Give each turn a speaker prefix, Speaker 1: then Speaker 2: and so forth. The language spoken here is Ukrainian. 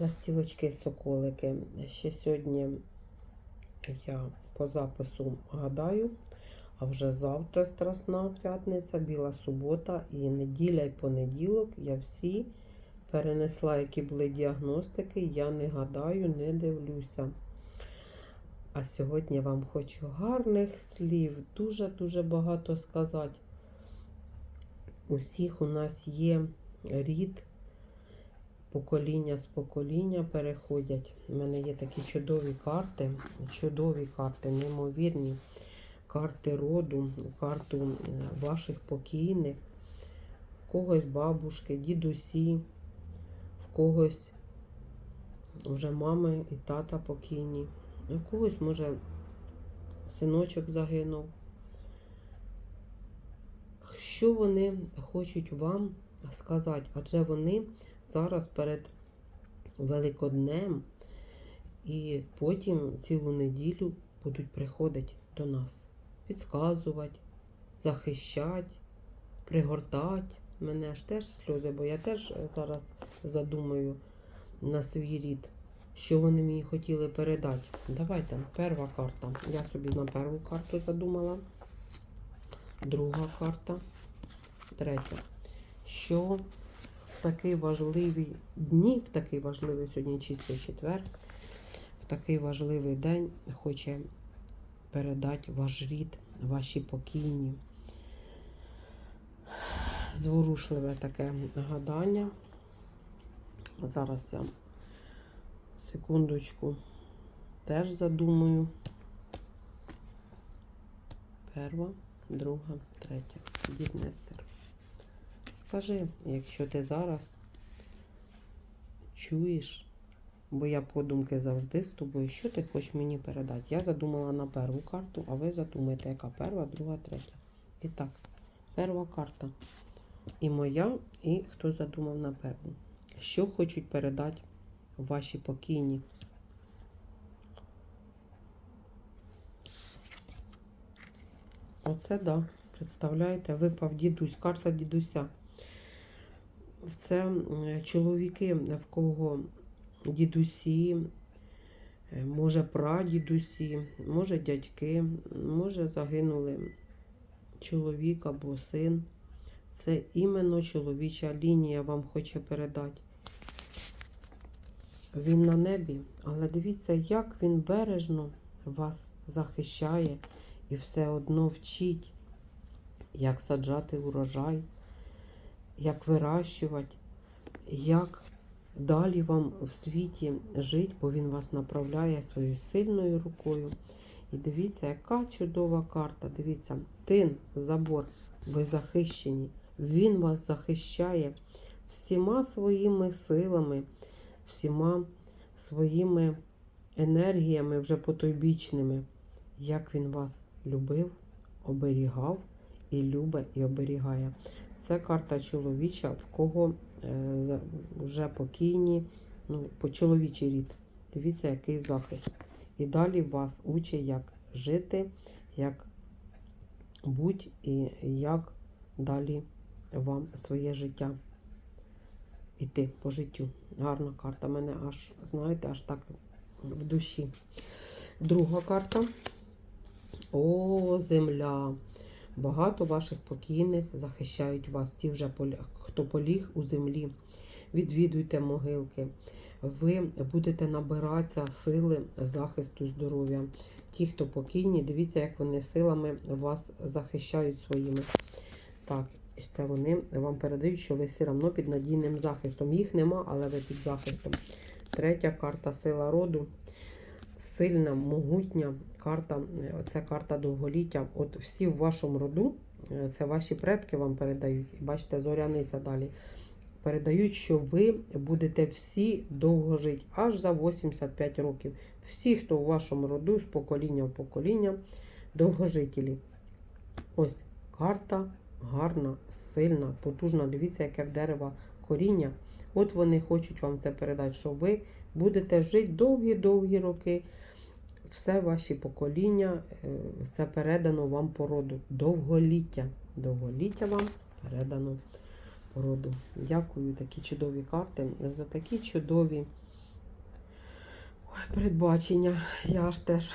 Speaker 1: ластівочки соколики. Ще сьогодні я по запису гадаю, а вже завтра страсна п'ятниця, біла субота і неділя і понеділок я всі перенесла, які були діагностики. Я не гадаю, не дивлюся. А сьогодні вам хочу гарних слів, дуже-дуже багато сказати. Усіх у нас є рід, покоління з покоління переходять. У мене є такі чудові карти, чудові карти, неймовірні карти роду, карту е, ваших покійних, в когось бабушки, дідусі, в когось вже мами і тата покійні, у когось, може, синочок загинув. Що вони хочуть вам сказати? Адже вони зараз перед Великоднем і потім цілу неділю будуть приходити до нас, підказувати, захищати, пригортати. Мене ж теж сльози, бо я теж зараз задумаю на свій рід, що вони мені хотіли передати. Давайте, перша карта. Я собі на першу карту задумала. Друга карта, третя. Що в такий важливий дні, в такий важливий сьогодні чистий четвер, в такий важливий день хоче передати ваш рід, ваші покійні. Зворушливе таке гадання. Зараз я секундочку теж задумаю. Перша, друга, третя. Дід Нестер. Скажи, якщо ти зараз чуєш, бо я подумки завжди з тобою, що ти хочеш мені передати? Я задумала на перву карту, а ви задумаєте, яка перша, друга, третя. І так, перша карта. І моя, і хто задумав на перву. Що хочуть передати ваші покійні? Оце да. Представляєте, випав дідусь, карта дідуся. Це чоловіки, в кого дідусі, е, може прадідусі, може дядьки, може загинули чоловік або син. Це іменно чоловіча лінія вам хоче передати. Він на небі, але дивіться, як він бережно вас захищає і все одно вчить, як саджати урожай, як вирощувати, як далі вам в світі жити, бо він вас направляє своєю сильною рукою. І дивіться, яка чудова карта. Дивіться, тин, забор, ви захищені. Він вас захищає всіма своїми силами, всіма своїми енергіями вже потойбічними, як він вас любив, оберігав і любить, і оберігає. Це карта чоловіча, в кого е, вже покійні, ну, по чоловічий рід. Дивіться, який захист. І далі вас учить, як жити, як бути і як далі вам своє життя іти по життю. Гарна карта. Мене аж, знаєте, аж так в душі. Друга карта. О, земля. Багато ваших покійних захищають вас. Ті вже, хто поліг у землі. Відвідуйте могилки. Ви будете набиратися сили захисту здоров'я. Ті, хто покійні, дивіться, як вони силами вас захищають своїми. Так, це вони вам передають, що ви все одно під надійним захистом. Їх нема, але ви під захистом. Третя карта сила роду. Сильна, могутня карта. е, Це карта довголіття. От всі в вашому роду, е, це ваші предки вам передають. Бачите, зоряниця далі. Передають, що ви будете всі довго жити, аж за 85 років. Всі, хто у вашому роду, з покоління в покоління, довгожителі. Ось карта гарна, сильна, потужна. Дивіться, яке в дерева коріння. От вони хочуть вам це передати, що ви будете жити довгі-довгі роки. Все ваші покоління, е, все передано вам по роду. Довголіття. Довголіття вам передано по роду. Дякую, такі чудові карти за такі чудові передбачення. Я аж теж